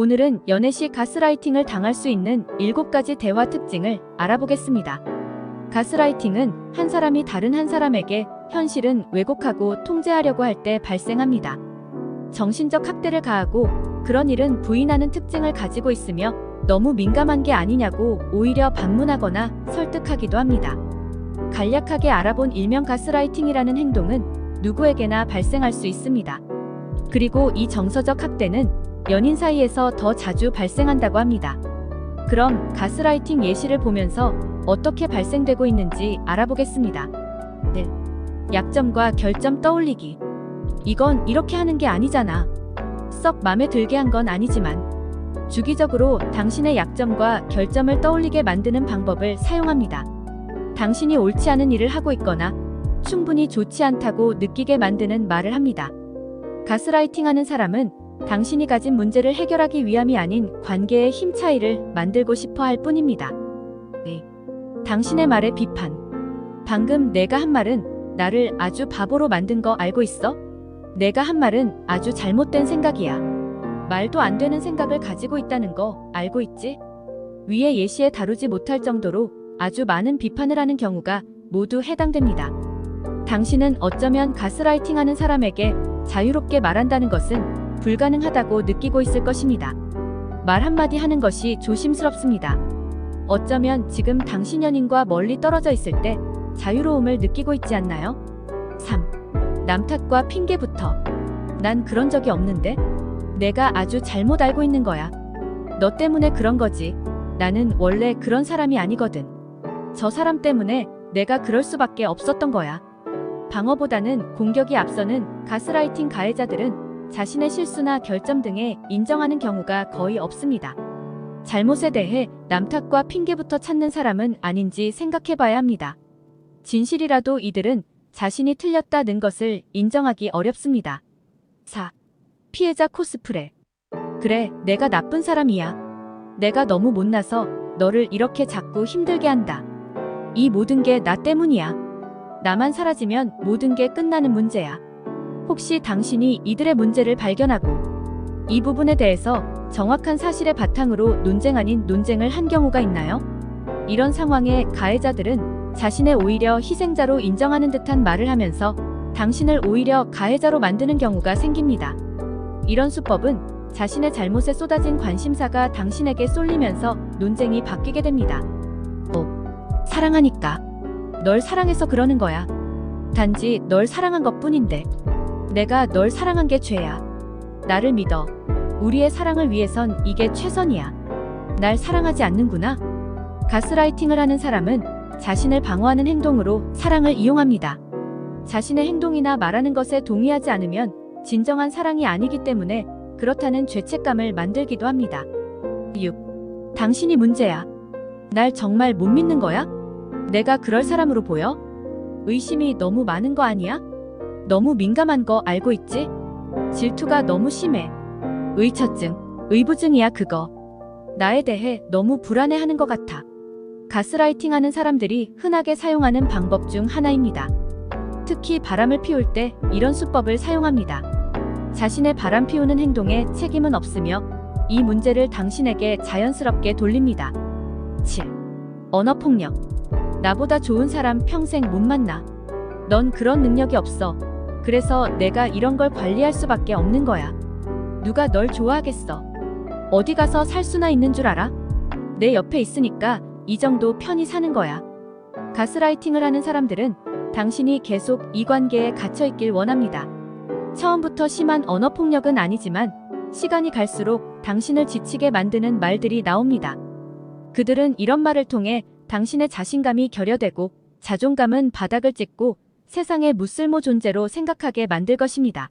오늘은 연애 시 가스라이팅을 당할 수 있는 7가지 대화 특징을 알아보겠습니다. 가스라이팅은 한 사람이 다른 한 사람에게 현실은 왜곡하고 통제하려고 할 때 발생합니다. 정신적 학대를 가하고 그런 일은 부인하는 특징을 가지고 있으며 너무 민감한 게 아니냐고 오히려 반문하거나 설득하기도 합니다. 간략하게 알아본 일명 가스라이팅이라는 행동은 누구에게나 발생할 수 있습니다. 그리고 이 정서적 학대는 연인 사이에서 더 자주 발생한다고 합니다. 그럼 가스라이팅 예시를 보면서 어떻게 발생되고 있는지 알아보겠습니다. 1. 약점과 결점 떠올리기. 이건 이렇게 하는 게 아니잖아. 썩 맘에 들게 한 건 아니지만 주기적으로 당신의 약점과 결점을 떠올리게 만드는 방법을 사용합니다. 당신이 옳지 않은 일을 하고 있거나 충분히 좋지 않다고 느끼게 만드는 말을 합니다. 가스라이팅 하는 사람은 당신이 가진 문제를 해결하기 위함이 아닌 관계의 힘 차이를 만들고 싶어 할 뿐입니다. 네. 당신의 말에 비판. 방금 내가 한 말은 나를 아주 바보로 만든 거 알고 있어? 내가 한 말은 아주 잘못된 생각이야. 말도 안 되는 생각을 가지고 있다는 거 알고 있지? 위의 예시에 다루지 못할 정도로 아주 많은 비판을 하는 경우가 모두 해당됩니다. 당신은 어쩌면 가스라이팅 하는 사람에게 자유롭게 말한다는 것은 불가능하다고 느끼고 있을 것입니다. 말 한마디 하는 것이 조심스럽습니다. 어쩌면 지금 당신 연인과 멀리 떨어져 있을 때 자유로움을 느끼고 있지 않나요? 3. 남 탓과 핑계부터. 난 그런 적이 없는데? 내가 아주 잘못 알고 있는 거야. 너 때문에 그런 거지. 나는 원래 그런 사람이 아니거든. 저 사람 때문에 내가 그럴 수밖에 없었던 거야. 방어보다는 공격이 앞서는 가스라이팅 가해자들은 자신의 실수나 결점 등에 인정하는 경우가 거의 없습니다. 잘못에 대해 남 탓과 핑계부터 찾는 사람은 아닌지 생각해 봐야 합니다. 진실이라도 이들은 자신이 틀렸다는 것을 인정하기 어렵습니다. 4. 피해자 코스프레. 그래, 내가 나쁜 사람이야. 내가 너무 못나서 너를 이렇게 자꾸 힘들게 한다. 이 모든 게 나 때문이야. 나만 사라지면 모든 게 끝나는 문제야. 혹시 당신이 이들의 문제를 발견하고 이 부분에 대해서 정확한 사실의 바탕으로 논쟁 아닌 논쟁을 한 경우가 있나요? 이런 상황에 가해자들은 자신의 오히려 희생자로 인정하는 듯한 말을 하면서 당신을 오히려 가해자로 만드는 경우가 생깁니다. 이런 수법은 자신의 잘못에 쏟아진 관심사가 당신에게 쏠리면서 논쟁이 바뀌게 됩니다. 5. 사랑하니까. 널 사랑해서 그러는 거야. 단지 널 사랑한 것 뿐인데. 내가 널 사랑한 게 죄야. 나를 믿어. 우리의 사랑을 위해선 이게 최선이야. 날 사랑하지 않는구나. 가스라이팅을 하는 사람은 자신을 방어하는 행동으로 사랑을 이용합니다. 자신의 행동이나 말하는 것에 동의하지 않으면 진정한 사랑이 아니기 때문에 그렇다는 죄책감을 만들기도 합니다. 6. 당신이 문제야. 날 정말 못 믿는 거야? 내가 그럴 사람으로 보여? 의심이 너무 많은 거 아니야? 너무 민감한 거 알고 있지? 질투가 너무 심해. 의처증, 의부증이야 그거. 나에 대해 너무 불안해하는 것 같아. 가스라이팅 하는 사람들이 흔하게 사용하는 방법 중 하나입니다. 특히 바람을 피울 때 이런 수법을 사용합니다. 자신의 바람 피우는 행동에 책임은 없으며 이 문제를 당신에게 자연스럽게 돌립니다. 7. 언어폭력. 나보다 좋은 사람 평생 못 만나. 넌 그런 능력이 없어. 그래서 내가 이런 걸 관리할 수밖에 없는 거야. 누가 널 좋아하겠어. 어디 가서 살 수나 있는 줄 알아? 내 옆에 있으니까 이 정도 편히 사는 거야. 가스라이팅을 하는 사람들은 당신이 계속 이 관계에 갇혀 있길 원합니다. 처음부터 심한 언어 폭력은 아니지만 시간이 갈수록 당신을 지치게 만드는 말들이 나옵니다. 그들은 이런 말을 통해 당신의 자신감이 결여되고 자존감은 바닥을 찍고 세상의 무쓸모 존재로 생각하게 만들 것입니다.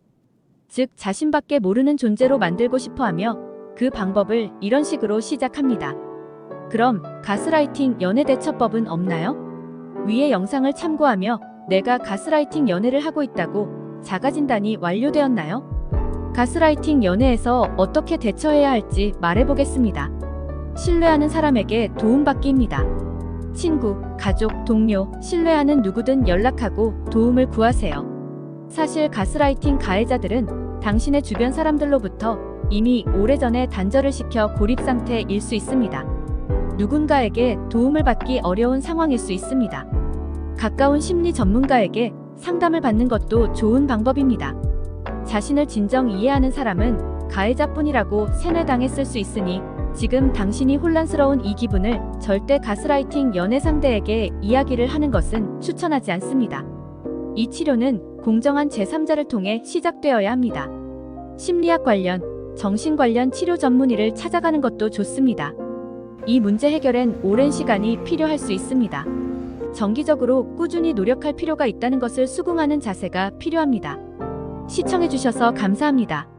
즉, 자신밖에 모르는 존재로 만들고 싶어 하며 그 방법을 이런 식으로 시작합니다. 그럼 가스라이팅 연애 대처법은 없나요? 위의 영상을 참고하며 내가 가스라이팅 연애를 하고 있다고 자가진단이 완료되었나요? 가스라이팅 연애에서 어떻게 대처해야 할지 말해보겠습니다. 신뢰하는 사람에게 도움받기입니다. 친구, 가족, 동료, 신뢰하는 누구든 연락하고 도움을 구하세요. 사실 가스라이팅 가해자들은 당신의 주변 사람들로부터 이미 오래전에 단절을 시켜 고립 상태일 수 있습니다. 누군가에게 도움을 받기 어려운 상황일 수 있습니다. 가까운 심리 전문가에게 상담을 받는 것도 좋은 방법입니다. 자신을 진정 이해하는 사람은 가해자뿐이라고 세뇌당했을 수 있으니 지금 당신이 혼란스러운 이 기분을 절대 가스라이팅 연애 상대에게 이야기를 하는 것은 추천하지 않습니다. 이 치료는 공정한 제3자를 통해 시작되어야 합니다. 심리학 관련, 정신 관련 치료 전문의를 찾아가는 것도 좋습니다. 이 문제 해결엔 오랜 시간이 필요할 수 있습니다. 정기적으로 꾸준히 노력할 필요가 있다는 것을 수긍하는 자세가 필요합니다. 시청해주셔서 감사합니다.